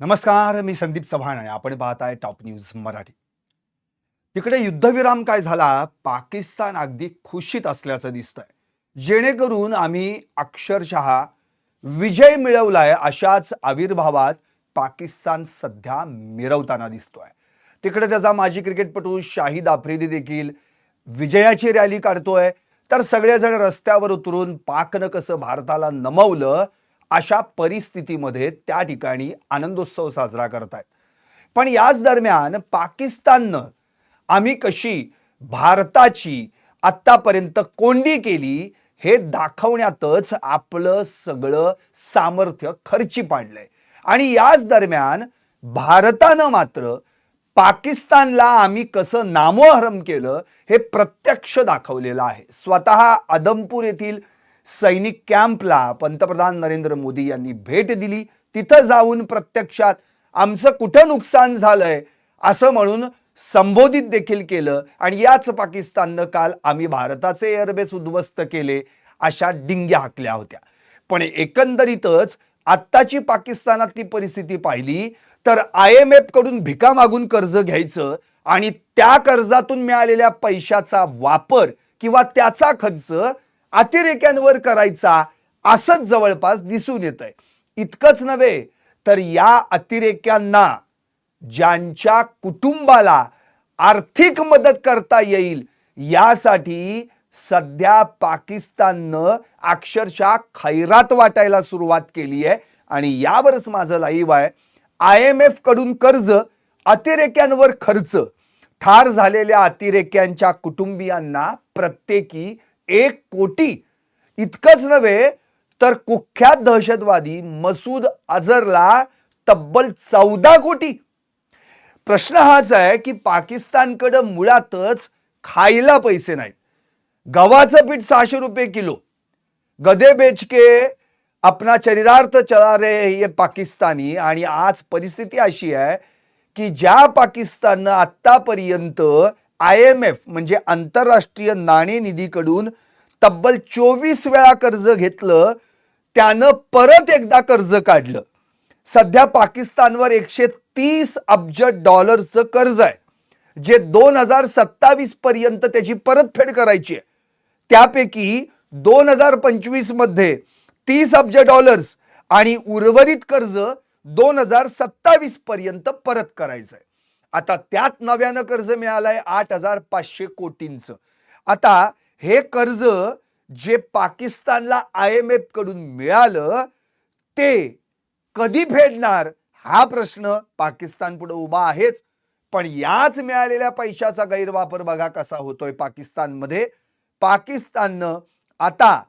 नमस्कार मी संदीप चव्हाण आणि आपण पाहताय टॉप न्यूज मराठी. तिकडे युद्धविराम काय झाला? पाकिस्तान अगदी खुशीत असल्याचं दिसतंय. जेणेकरून आम्ही अक्षरशः विजय मिळवलाय अशाच आविर्भावात पाकिस्तान सध्या मिरवताना दिसतोय. तिकडे त्याचा माजी क्रिकेटपटू शाहिद आफ्रिदी देखील विजयाची रॅली काढतोय. तर सगळेजण रस्त्यावर उतरून पाकनं कसं भारताला नमवलं अशा परिस्थितीमध्ये त्या ठिकाणी आनंदोत्सव साजरा करतायत. पण याच दरम्यान पाकिस्ताननं आम्ही कशी भारताची आत्तापर्यंत कोंडी केली हे दाखवण्यातच आपलं सगळं सामर्थ्य खर्ची पाडलंय. आणि याच दरम्यान भारतानं मात्र पाकिस्तानला आम्ही कसं नामोहरम केलं हे प्रत्यक्ष दाखवलेलं आहे. स्वतः आदमपूर येथील सैनिक कॅम्पला पंतप्रधान नरेंद्र मोदी यांनी भेट दिली. तिथं जाऊन प्रत्यक्षात आमचं कुठं नुकसान झालंय असं म्हणून संबोधित देखील केलं. आणि याच पाकिस्ताननं काल आम्ही भारताचे एअरबेस उद्ध्वस्त केले अशा डिंग्या हाकल्या होत्या. पण एकंदरीतच आत्ताची पाकिस्तानातली परिस्थिती पाहिली तर आय एम एफकडून भिका मागून कर्ज घ्यायचं आणि त्या कर्जातून मिळालेल्या पैशाचा वापर किंवा त्याचा खर्च अतिरेक्यांवर करायचा असंच जवळपास दिसून येत आहे इतकंच नव्हे तर या अतिरेक्यांना ज्यांच्या कुटुंबाला आर्थिक मदत करता येईल यासाठी सध्या पाकिस्ताननं अक्षरशः खैरात वाटायला सुरुवात केली आहे आणि यावरच माझं लाईव्ह आहे. आय एम एफकडून कर्ज अतिरेक्यांवर खर्च. ठार झालेल्या अतिरेक्यांच्या कुटुंबियांना प्रत्येकी एक कोटी इतकंच नव्हे तर कुख्यात दहशतवादी मसूद अझरला तब्बल चौदा कोटी. प्रश्न हाच आहे की पाकिस्तानकडं मुळातच खायला पैसे नाहीत. गव्हाचं पीठ सहाशे रुपये किलो. गधे बेच के अपना चरितार्थ चला रे हे पाकिस्तानी आणि आज परिस्थिती अशी आहे की ज्या पाकिस्ताननं आत्तापर्यंत आय एम एफ म्हणजे आंतरराष्ट्रीय नाणेनिधीकडून तब्बल चोवीस वेळा कर्ज घेतलं त्यानं परत एकदा कर्ज काढलं. सध्या पाकिस्तानवर एकशे तीस अब्ज डॉलरचं कर्ज आहे जे दोन हजार सत्तावीस पर्यंत त्याची परतफेड करायची आहे. त्यापैकी दोन हजार पंचवीसमध्ये तीस अब्ज डॉलर्स आणि उर्वरित कर्ज दोन हजार सत्तावीस पर्यंत परत करायचं आहे. आता त्यात नव्यानं कर्ज मिळालंय आठ हजार पाचशे कोटींचं. आता हे कर्ज जे पाकिस्तानला आय एम एफकडून मिळालं ते कधी फेडणार? हा प्रश्न पाकिस्तान पुढे उभा आहेच. पण याच मिळालेल्या पैशाचा गैरवापर बघा कसा होतोय पाकिस्तानमध्ये. पाकिस्ताननं आता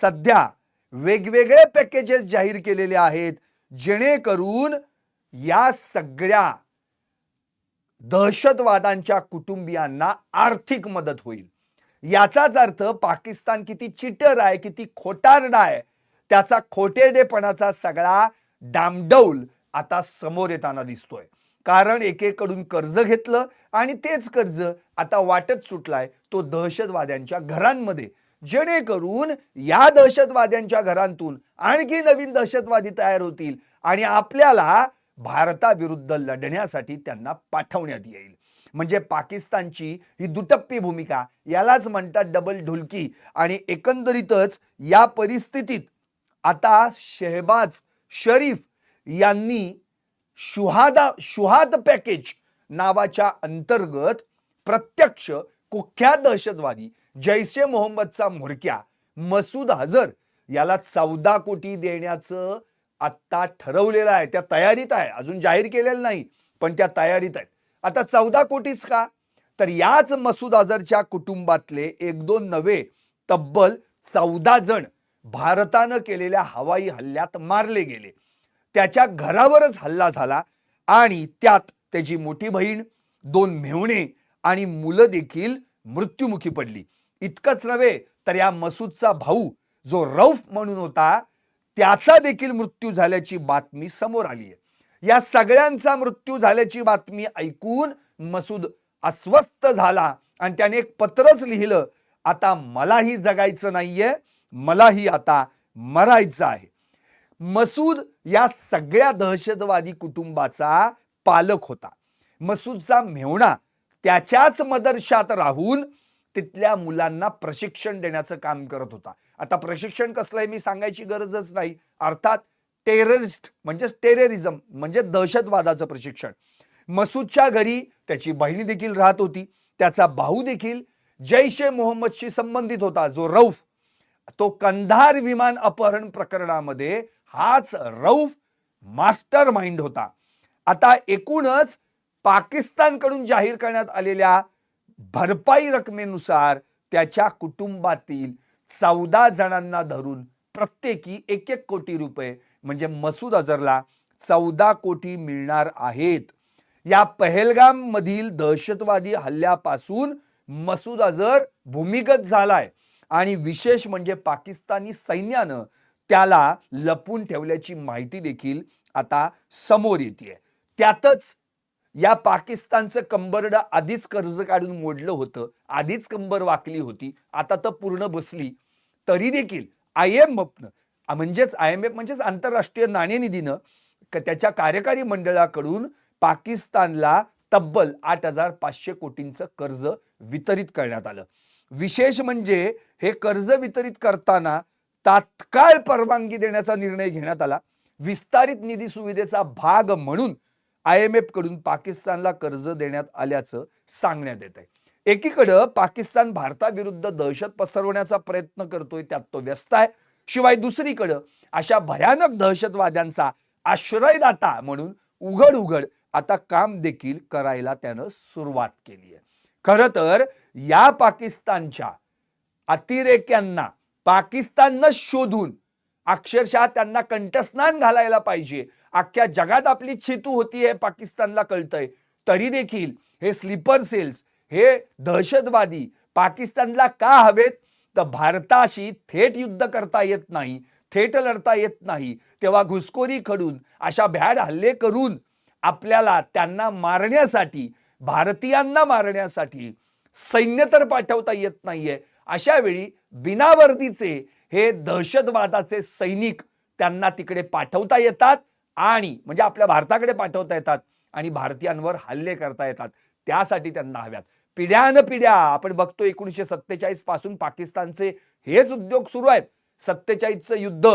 सध्या वेगवेगळे पॅकेजेस जाहीर केलेले आहेत जेणेकरून या सगळ्या दहशतवादांच्या कुटुंबियांना आर्थिक मदत होईल. याचाच अर्थ पाकिस्तान किती चिटर आहे किती खोटारडा आहे त्याचा खोटेडेपणाचा सगळा डामडौल आता समोर येताना दिसतोय. कारण एकेकडून कर्ज घेतलं आणि तेच कर्ज आता वाटत सुटलाय तो दहशतवाद्यांच्या घरांमध्ये. जेणेकरून या दहशतवाद्यांच्या घरांतून आणखी नवीन दहशतवादी तयार होतील आणि आपल्याला भारताविरुद्ध लढण्यासाठी त्यांना पाठवण्यात येईल. म्हणजे पाकिस्तानची ही दुटप्पी भूमिका यालाच म्हणतात डबल ढोलकी. आणि एकंदरीतच या परिस्थितीत आता शहबाज शरीफ यांनी शुहादा शुहाद पॅकेज नावाच्या अंतर्गत प्रत्यक्ष कुख्यात दहशतवादी जैशे मोहम्मदचा म्होरक्या मसूद हजर याला चौदा कोटी देण्याचं आत्ता ठरवलेलं आहे. त्या तयारीत आहे. अजून जाहीर केलेलं नाही पण त्या तयारीत आहेत. आता चौदा कोटीच का? तर याच मसूद अझरच्या कुटुंबातले एक दोन नवे तब्बल चौदा जण भारतानं केलेल्या हवाई हल्ल्यात मारले गेले. त्याच्या घरावरच हल्ला झाला आणि त्यात त्याची मोठी बहीण दोन मेहुणे आणि मुलं देखील मृत्युमुखी पडली. इतकंच नव्हे तर या मसूदचा भाऊ जो रौफ म्हणून होता त्याचा देखील मृत्यू झाल्याची बातमी समोर आली आहे या सगळ्यांचा मृत्यू झाल्याची बातमी ऐकून मसूद अस्वस्थ झाला. आणि त्याने एक पत्रच लिहिलं आता मलाही जगायचं नाहीये मलाही आता मरायचं आहे. मसूद या सगळ्या दहशतवादी कुटुंबाचा पालक होता. मसूदचा मेहुणा त्याच्याच मदरशात राहून तिथल्या मुलांना प्रशिक्षण देण्याचं काम करत होता. आता प्रशिक्षण कसलं आहे मी सांगायची गरजच नाही. अर्थात टेररिस्ट म्हणजे टेररिझम म्हणजे दहशतवादाचं प्रशिक्षण. मसूदच्या घरी त्याची बहिणी देखील राहत होती. त्याचा भाऊ देखील जैश ए मोहम्मदशी संबंधित होता जो रौफ. तो कंधार विमान अपहरण प्रकरणामध्ये हाच रौफ मास्टर माइंड होता. आता एकूणच पाकिस्तानकडून जाहीर करण्यात आलेल्या भरपाई रकमेनुसार त्याच्या कुटुंबातील चौदा जणांना धरून प्रत्येकी एक एक कोटी रुपये म्हणजे मसूद अझरला चौदा कोटी मिळणार आहेत. या पहलगाम मधील दहशतवादी हल्ल्यापासून मसूद अझर भूमिगत झालाय आणि विशेष म्हणजे पाकिस्तानी सैन्यानं त्याला लपून ठेवल्याची माहिती देखील आता समोर येते त्यातच या पाकिस्तानचं कंबरडं आधीच कर्ज काढून मोडलं होतं आधीच कंबर वाकली होती आता तर पूर्ण बसली. तरी देखील आय एम म्हणजेच आय एम एफ म्हणजेच आंतरराष्ट्रीय नाणेनिधीनं क- त्याच्या कार्यकारी मंडळाकडून पाकिस्तानला तब्बल आठ हजार पाचशे कोटींचं कर्ज वितरित करण्यात आलं. विशेष म्हणजे हे कर्ज वितरित करताना तात्काळ परवानगी देण्याचा निर्णय घेण्यात आला. विस्तारित निधी सुविधेचा भाग म्हणून आय एम एफकडून पाकिस्तानला कर्ज देण्यात आल्याचं सांगण्यात येत आहे एकीकडं पाकिस्तान भारताविरुद्ध दहशत पसरवण्याचा प्रयत्न करतोय त्यात तो व्यस्त आहे. शिवाय दुसरीकडं अशा भयानक दहशतवाद्यांचा आश्रयदाता म्हणून उघड उघड आता काम देखील करायला त्यानं सुरुवात केली आहे. खरं तर या पाकिस्तानच्या अतिरेक्यांना पाकिस्ताननं शोधून अक्षरशः त्यांना कंठस्नान घालायला पाहिजे. अख्ख्या जगात आपली छितू होतीये पाकिस्तानला कळतंय. तरी देखील हे स्लीपर सेल्स हे दहशतवादी पाकिस्तानला का हवेत? तर भारताशी थेट युद्ध करता येत नाही थेट लढता येत नाही. तेव्हा घुसखोरी खडून अशा भ्याड हल्ले करून आपल्याला त्यांना मारण्यासाठी भारतीयांना मारण्यासाठी सैन्य तर पाठवता येत नाहीये. अशा वेळी बिनावर्दीचे हे दहशतवादाचे सैनिक त्यांना तिकडे पाठवता येतात आणि म्हणजे आपल्या भारताकडे पाठवता येतात आणि भारतीयांवर हल्ले करता येतात. त्यासाठी त्यांना हव्यात. पिढ्यान पिढ्या आपण बघतो एकोणीसशे सत्तेचाळीसपासून पाकिस्तानचे हेच उद्योग सुरू आहेत. सत्तेचाळीसचं युद्ध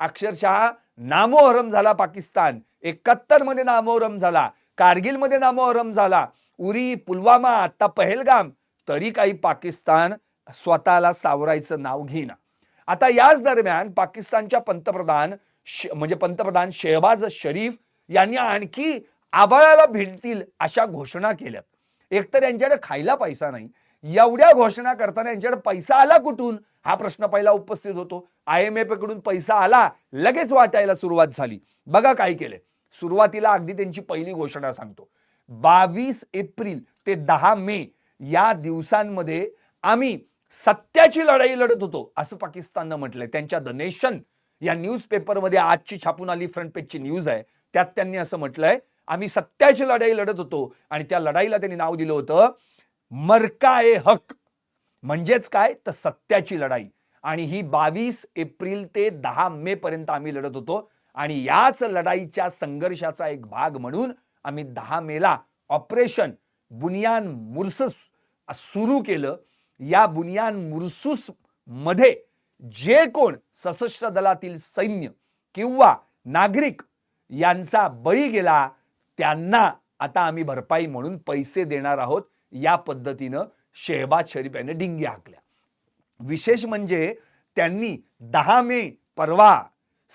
अक्षरशः नामोहरम झाला पाकिस्तान. एकाहत्तरमध्ये नामोहरम झाला कारगिलमध्ये नामोहरम झाला उरी पुलवामा आता पहलगाम तरी काही पाकिस्तान स्वतःला सावरायचं नाव घेईना. आता याच दरम्यान पाकिस्तानच्या पंतप्रधान म्हणजे पंतप्रधान शेहबाज शरीफ यांनी आणखी आबाळाला भिडतील अशा घोषणा केल्या एकतर यांच्याकडे खायला पैसा नाही. एवढ्या घोषणा करताना यांच्याकडे पैसा आला कुठून? हा प्रश्न पहिला उपस्थित होतो. आय एम एफकडून पैसा आला लगेच वाटायला सुरुवात झाली. बघा काय केलंय. सुरुवातीला अगदी त्यांची पहिली घोषणा सांगतो. बावीस एप्रिल ते दहा मे या दिवसांमध्ये आम्ही सत्याची लढाई लढत होतो असं पाकिस्ताननं म्हटलंय. त्यांच्या द नेशन या न्यूजपेपरमध्ये आजची छापून आली फ्रंट पेजची न्यूज आहे. त्यात त्यांनी असं म्हटलंय आम्ही सत्याची लढाई लढत होतो. आणि त्या लढाईला त्यांनी नाव दिलं होतं मरका हक. म्हणजेच काय? तर सत्याची लढाई. आणि ही बावीस एप्रिल ते दहा मे पर्यंत आम्ही लढत होतो. आणि याच लढाईच्या संघर्षाचा एक भाग म्हणून आम्ही दहा मेला ऑपरेशन बुनियान मुर्सस सुरू केलं. या बुनियान मुर्सूसमध्ये जे कोण सशस्त्र दलातील सैन्य किंवा नागरिक यांचा बळी गेला त्यांना आता आम्ही भरपाई म्हणून पैसे देणार आहोत या पद्धतीनं शेहबाज शरीफ यांनी डिंगी हाकल्या. विशेष म्हणजे त्यांनी दहा मे परवा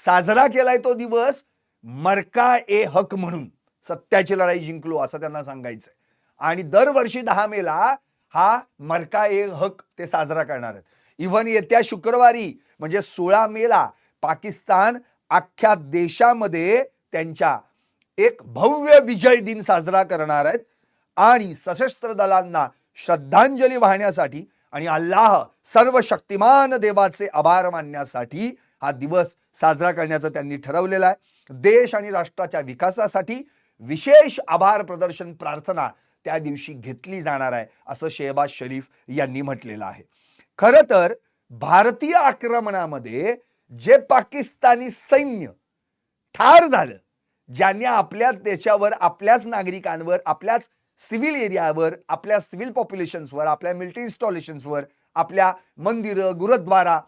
साजरा केलाय तो दिवस मरका ए हक म्हणून. सत्याची लढाई जिंकलो असं त्यांना सांगायचंय. आणि दरवर्षी दहा मेला हा मरका ए हक ते साजरा करणार आहेत. इव्हन येत्या शुक्रवारी म्हणजे सोळा मेला पाकिस्तान अख्ख्या देशामध्ये त्यांच्या एक भव्य विजय दिन साजरा करणार आहेत. आणि सशस्त्र दलांना श्रद्धांजली वाहण्यासाठी आणि अल्लाह सर्व शक्तिमान देवाचे आभार मानण्यासाठी हा दिवस साजरा करण्याचं त्यांनी ठरवलेला आहे. देश आणि राष्ट्राच्या विकासासाठी विशेष आभार प्रदर्शन प्रार्थना त्या दिवशी घेतली जाणार आहे असं शेहबाज शरीफ यांनी म्हटलेलं आहे. खरं तर भारतीय आक्रमणामध्ये जे पाकिस्तानी सैन्य ठार झालं ज्यांनी आपल्या देशावर आपल्याच नागरिकांवर आपल्याच सिव्हिल एरियावर आपल्या सिव्हिल पॉप्युलेशन्सवर आपल्या मिलिटरी इन्स्टॉलेशन्सवर आपल्या मंदिरं गुरुद्वारा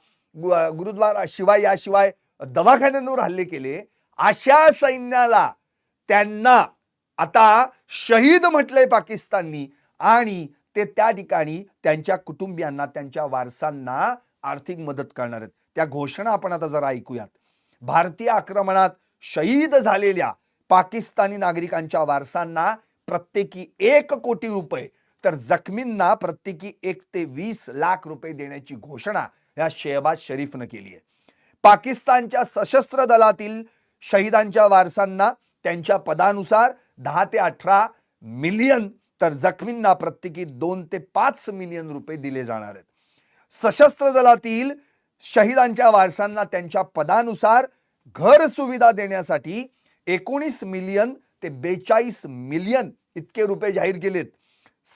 गुरुद्वारा शिवाय याशिवाय दवाखान्यांवर हल्ले केले अशा सैन्याला त्यांना आता शहीद म्हटलंय पाकिस्ताननी आणि ते त्या ठिकाणी त्यांच्या कुटुंबियांना त्यांच्या वारसांना आर्थिक मदत करणार आहेत. त्या घोषणा आपण आता जरा ऐकूयात. भारतीय आक्रमणात शहीद झालेल्या पाकिस्तानी नागरिकांच्या वारसांना प्रत्येकी एक कोटी रुपये तर जखमींना प्रत्येकी एक ते वीस लाख रुपये देण्याची घोषणा या शेहबाज शरीफनं केली आहे. पाकिस्तानच्या सशस्त्र दलातील शहीदांच्या वारसांना त्यांच्या पदानुसार दहा ते अठरा मिलियन तर जखमींना प्रत्येकी दोन ते पाच मिलियन रुपये दिले जाणार आहेत. सशस्त्र दलातील शहीदांच्या वारसांना त्यांच्या पदानुसार घर सुविधा देण्यासाठी एकोणीस मिलियन ते बेचाळीस मिलियन इतके रुपये जाहीर केलेत.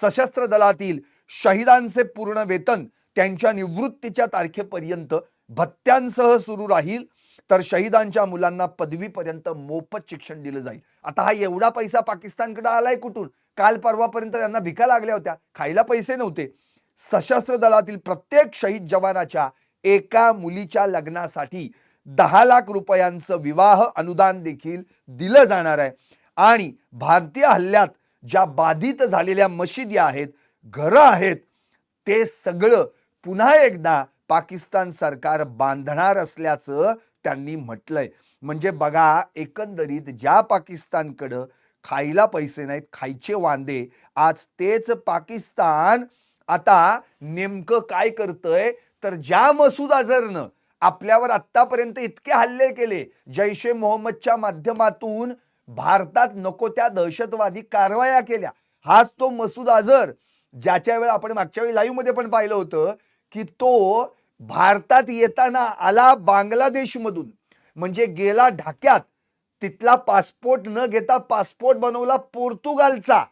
सशस्त्र दलातील शहीदांचे पूर्ण वेतन त्यांच्या निवृत्तीच्या तारखेपर्यंत भत्त्यांसह सुरू राहील तर शहीदांच्या मुलांना पदवीपर्यंत मोफत शिक्षण दिलं जाईल. आता हा एवढा पैसा पाकिस्तानकडे आलाय कुठून? काल परवापर्यंत त्यांना भिका लागल्या होत्या. खायला पैसे नव्हते. सशस्त्र दलातील प्रत्येक शहीद जवानाच्या एका मुलीच्या लग्नासाठी दहा लाख रुपयांचं विवाह अनुदान देखील दिलं जाणार आहे. आणि भारतीय हल्ल्यात ज्या बाधित झालेल्या मशिदी आहेत घरं आहेत ते सगळं पुन्हा एकदा पाकिस्तान सरकार बांधणार असल्याचं त्यांनी म्हटलंय. म्हणजे बघा एकंदरीत ज्या पाकिस्तानकडं खायला पैसे नाहीत खायचे वांदे आज तेच पाकिस्तान आता नेमकं काय करतंय? तर ज्या मसूद अझरनं आपल्यावर आत्तापर्यंत इतके हल्ले केले. जैश ए मोहम्मदच्या माध्यमातून भारतात नको त्या दहशतवादी कारवाया केल्या. हाच तो मसूद अझर ज्याच्या वेळी आपण मागच्या वेळी लाईव्हमध्ये पण पाहिलं होतं की तो भारतात येताना आला बांगलादेशमधून. म्हणजे गेला ढाक्यात. तिथला पासपोर्ट न घेता पासपोर्ट बनवला पोर्तुगालचा.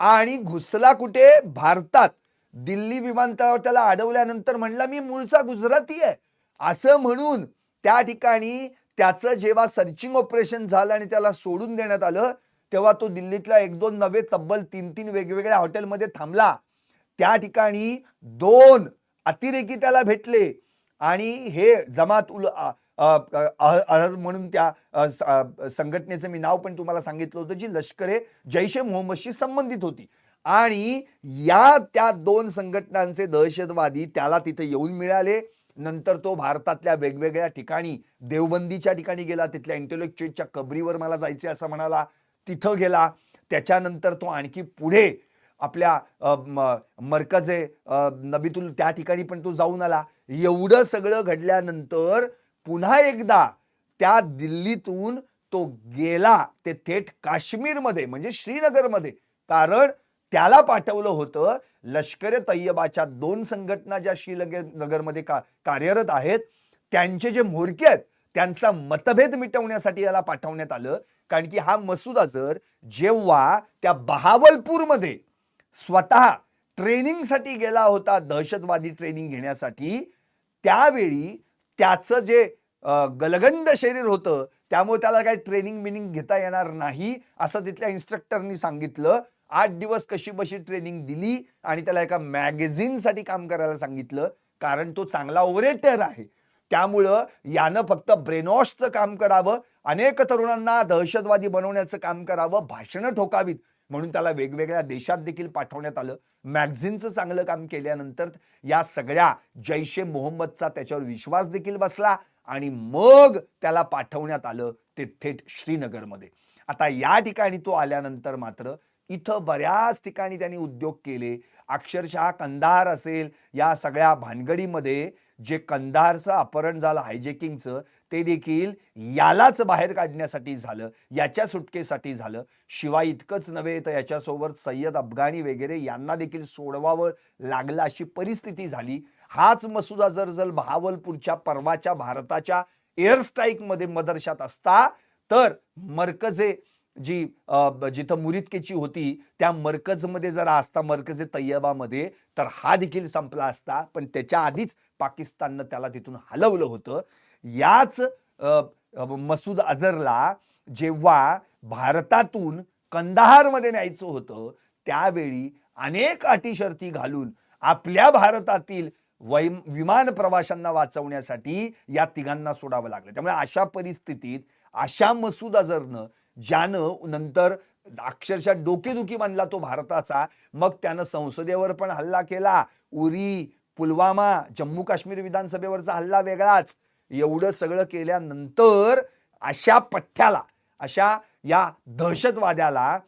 आणि घुसला कुठे? भारतात. दिल्ली विमानतळावर त्याला अडवल्यानंतर म्हणला मी मूळचा गुजराती आहे. असं म्हणून त्या ठिकाणी त्याचं जेव्हा सर्चिंग ऑपरेशन झालं आणि त्याला सोडून देण्यात आलं तेव्हा तो दिल्लीतल्या एक दोन नवे तब्बल तीन तीन वेगवेगळ्या हॉटेलमध्ये थांबला. त्या ठिकाणी दोन अतिरेकी त्याला भेटले आणि हे जमात उल अहर म्हणून त्या संघटनेचं मी नाव पण तुम्हाला सांगितलं होतं जी लष्करे जैश ए मोहम्मदशी संबंधित होती. आणि या त्या दोन संघटनांचे दहशतवादी त्याला तिथे येऊन मिळाले. नंतर तो भारतातल्या वेगवेगळ्या ठिकाणी देवबंदीच्या ठिकाणी गेला तिथल्या इंटेलेक्च्युअलच्या कबरीवर मला जायचे असं म्हणाला तिथं गेला. त्याच्यानंतर तो आणखी पुढे आपल्या म- मरकजे अ, नबीतुल त्या ठिकाणी पण तो जाऊन आला. एवढं सगळं घडल्यानंतर पुन्हा एकदा त्या दिल्लीतून तो गेला ते थेट काश्मीरमध्ये म्हणजे श्रीनगरमध्ये. कारण त्याला पाठवलं होतं लष्कर तय्यबाच्या दोन संघटना ज्या श्रीनगरमध्ये का कार्यरत आहेत त्यांचे जे म्होरके आहेत त्यांचा मतभेद मिटवण्यासाठी याला पाठवण्यात आलं. कारण की हा मसूद अझर जेव्हा त्या बहावलपूरमध्ये स्वतः ट्रेनिंगसाठी गेला होता दहशतवादी ट्रेनिंग घेण्यासाठी त्यावेळी त्याचं जे गलगंड शरीर होतं त्यामुळे त्याला काही ट्रेनिंग मिनिंग घेता येणार नाही असं तिथल्या इन्स्ट्रक्टरनी सांगितलं. आठ दिवस कशी बशी ट्रेनिंग दिली आणि त्याला एका मॅगझिनसाठी काम करायला सांगितलं कारण तो चांगला ओरेटर आहे. त्यामुळं यानं फक्त ब्रेनॉशचं काम करावं अनेक तरुणांना दहशतवादी बनवण्याचं काम करावं भाषणं ठोकावीत म्हणून त्याला वेगवेगळ्या देशात देखील पाठवण्यात आलं. मॅगझिनचं चांगलं काम केल्यानंतर या सगळ्या जैश ए मोहम्मदचा त्याच्यावर विश्वास देखील बसला आणि मग त्याला पाठवण्यात आलं ते थेट श्रीनगरमध्ये. आता या ठिकाणी तो आल्यानंतर मात्र इथं बऱ्याच ठिकाणी त्यांनी उद्योग केले. अक्षरशः कंधार असेल या सगळ्या भानगडीमध्ये जे कंधारचं अपहरण झालं हायजेकिंगचं ते देखील यालाच बाहेर काढण्यासाठी झालं याच्या सुटकेसाठी झालं. शिवाय इतकंच नव्हे तर याच्यासोबत सय्यद अफगाणी वगैरे यांना देखील सोडवावं लागलं अशी परिस्थिती झाली. हाच मसुदा जर जर बहावलपूरच्या परवाच्या भारताच्या एअर स्ट्राईकमध्ये मदरशात असता तर मरकजे जी जिथं मुरितकेची होती त्या मरकजमध्ये जर असता मरकजे तय्यबामध्ये तर हा देखील संपला असता. पण त्याच्या आधीच पाकिस्ताननं त्याला तिथून हलवलं होतं. याच मसूद अझरला जेव्हा भारतातून कंदाहारमध्ये न्यायचं होतं त्यावेळी अनेक अटी शर्ती घालून आपल्या भारतातील वै विमान प्रवाशांना वाचवण्यासाठी या तिघांना सोडावं लागलं. त्यामुळे अशा परिस्थितीत अशा मसूद अझरनं ज्यानं नंतर अक्षरशः डोकेदुखी बनला तो भारताचा मग त्यानं संसदेवर पण हल्ला केला. उरी पुलवामा जम्मू काश्मीर विधानसभेवरचा हल्ला वेगळाच. एवढं सगळं केल्यानंतर अशा पठ्ठ्याला अशा या दहशतवाद्याला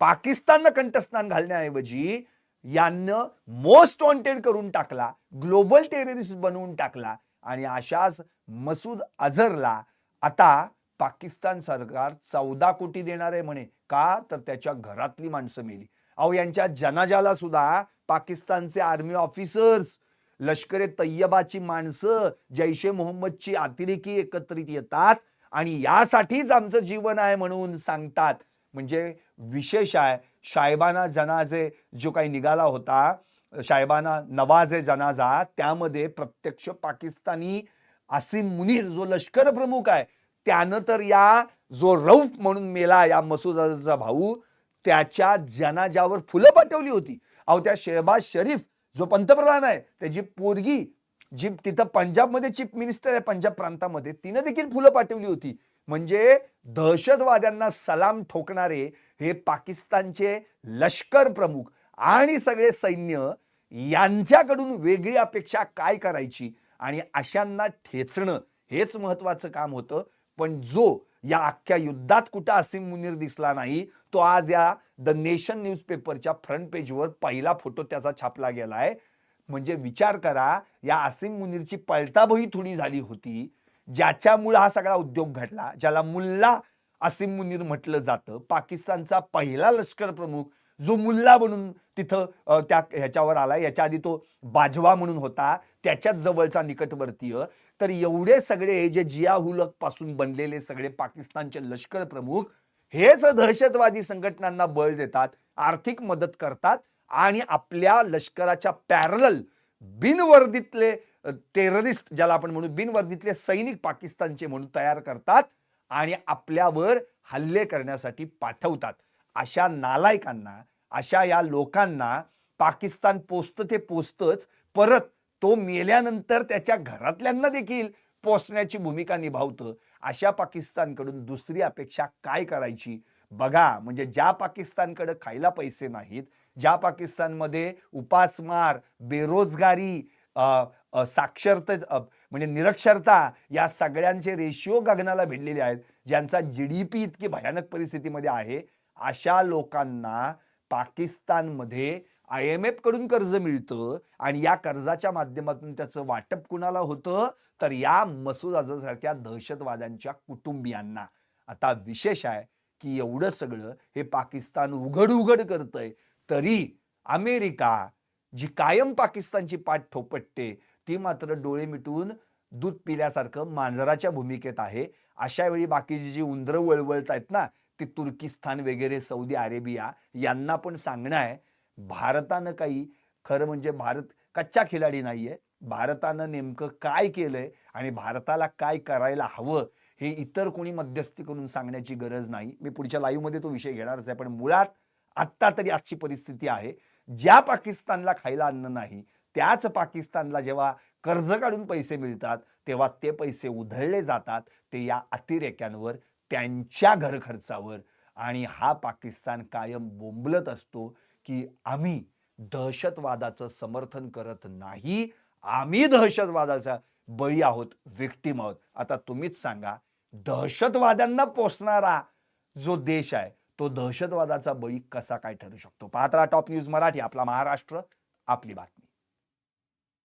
पाकिस्ताननं कंठस्नान घालण्याऐवजी यांनं मोस्ट वॉन्टेड करून टाकला ग्लोबल टेररिस्ट बनवून टाकला आणि अशाच मसूद अझरला आता पाकिस्तान सरकार चौदा कोटी देणार आहे म्हणे. का? तर त्याच्या घरातली माणसं मेली. अहो यांच्या जनाजाला सुद्धा पाकिस्तानचे आर्मी ऑफिसर्स लष्कर ए तय्यबाची माणसं जैशे मोहम्मदची अतिरेकी एकत्रित येतात आणि यासाठीच आमचं जीवन आहे म्हणून सांगतात. म्हणजे विशेष आहे शायबाना जनाजे जो काही निघाला होता शायबाना नवाजे जनाजा त्यामध्ये प्रत्यक्ष पाकिस्तानी आसिम मुनीर जो लष्कर प्रमुख आहे त्यानं तर या जो रौफ म्हणून मेला या मसूद अझरचा भाऊ त्याच्या जनाजावर फुलं पाठवली होती. अहो त्या शेहबाज शरीफ जो पंतप्रधान आहे त्याची पोरगी जी तिथं पंजाबमध्ये चीफ मिनिस्टर आहे पंजाब प्रांतामध्ये तिनं देखील फुलं पाठवली होती. म्हणजे दहशतवाद्यांना सलाम ठोकणारे हे पाकिस्तानचे लष्कर प्रमुख आणि सगळे सैन्य यांच्याकडून वेगळी अपेक्षा काय करायची आणि अशांना ठेचणं हेच महत्वाचं काम होतं. पण जो या अख्ख्या युद्धात कुठं असीम मुनीर दिसला नाही तो आज या द नेशन न्यूजपेपरच्या फ्रंट पेजवर पहिला फोटो त्याचा छापला गेलाय. म्हणजे विचार करा या असीम मुनीरची पळताबही थोडी झाली होती ज्याच्यामुळं हा सगळा उद्योग घडला ज्याला मुल्ला असीम मुनीर म्हटलं जातं. पाकिस्तानचा पहिला लष्कर प्रमुख जो मुल्ला म्हणून तिथं त्या ह्याच्यावर आला याच्या आधी तो बाजवा म्हणून होता. त्याच्याच जवळचा निकटवर्तीय. तर एवढे सगळे जे जिया हुलकपासून बनलेले सगळे पाकिस्तानचे लष्कर प्रमुख हेच दहशतवादी संघटनांना बळ देतात आर्थिक मदत करतात आणि आपल्या लष्कराच्या पॅरल बिनवर्दीतले टेररिस्ट ज्याला आपण म्हणू बिनवर्दीतले सैनिक पाकिस्तानचे म्हणून तयार करतात आणि आपल्यावर हल्ले करण्यासाठी पाठवतात. अशा नालायकांना अशा या लोकांना पाकिस्तान पोचतं ते पोचतच परत तो मेल्यानंतर त्याच्या घरातल्यांना देखील पोचण्याची भूमिका निभावतं. अशा पाकिस्तानकडून दुसरी अपेक्षा काय करायची? बघा म्हणजे ज्या पाकिस्तानकडे खायला पैसे नाहीत ज्या पाकिस्तानमध्ये उपासमार बेरोजगारी साक्षरते म्हणजे निरक्षरता या सगळ्यांचे रेशिओ गगनाला भिडलेले आहेत. ज्यांचा जी डी पी इतकी भयानक परिस्थितीमध्ये आहे अशा लोकांना पाकिस्तानमध्ये आय एम एफकडून कर्ज मिळतं आणि या कर्जाच्या माध्यमातून त्याचं वाटप कुणाला होतं? तर या मसूद अझरसारख्या दहशतवाद्यांच्या कुटुंबियांना. आता विशेष आहे की एवढं सगळं हे पाकिस्तान उघड उघड करतंय. तरी अमेरिका जी कायम पाकिस्तानची पाठ ठोपटते ती मात्र डोळे मिटून दूध पिल्यासारखं मांजराच्या भूमिकेत आहे. अशा वेळी बाकीची जी उंदरं वळवळत आहेत ना ती तुर्किस्तान वगैरे सौदी अरेबिया यांना पण सांगणं आहे. भारतानं काही खरं म्हणजे भारत कच्चा खिलाडी नाहीये. भारतानं नेमकं काय केलंय आणि भारताला काय करायला हवं हे इतर कोणी मध्यस्थी करून सांगण्याची गरज नाही. मी पुढच्या लाईव्हमध्ये तो विषय घेणारच आहे पण मुळात आत्ता तरी आजची परिस्थिती आहे. ज्या पाकिस्तानला खायला अन्न नाही त्याच पाकिस्तानला जेव्हा कर्ज काढून पैसे मिळतात तेव्हा ते पैसे उधळले जातात ते या अतिरेक्यांवर त्यांच्या घरखर्चावर आणि हा पाकिस्तान कायम बोंबलत असतो. की आम्ही दहशतवादाचं समर्थन करत नाही. आम्ही दहशतवादाचा बळी आहोत विक्टीम आहोत. आता तुम्हीच सांगा दहशतवाद्यांना पोचणारा जो देश आहे तो दहशतवादाचा बळी कसा काय ठरू शकतो? पाहत राहा टॉप न्यूज मराठी आपला महाराष्ट्र आपली बातमी.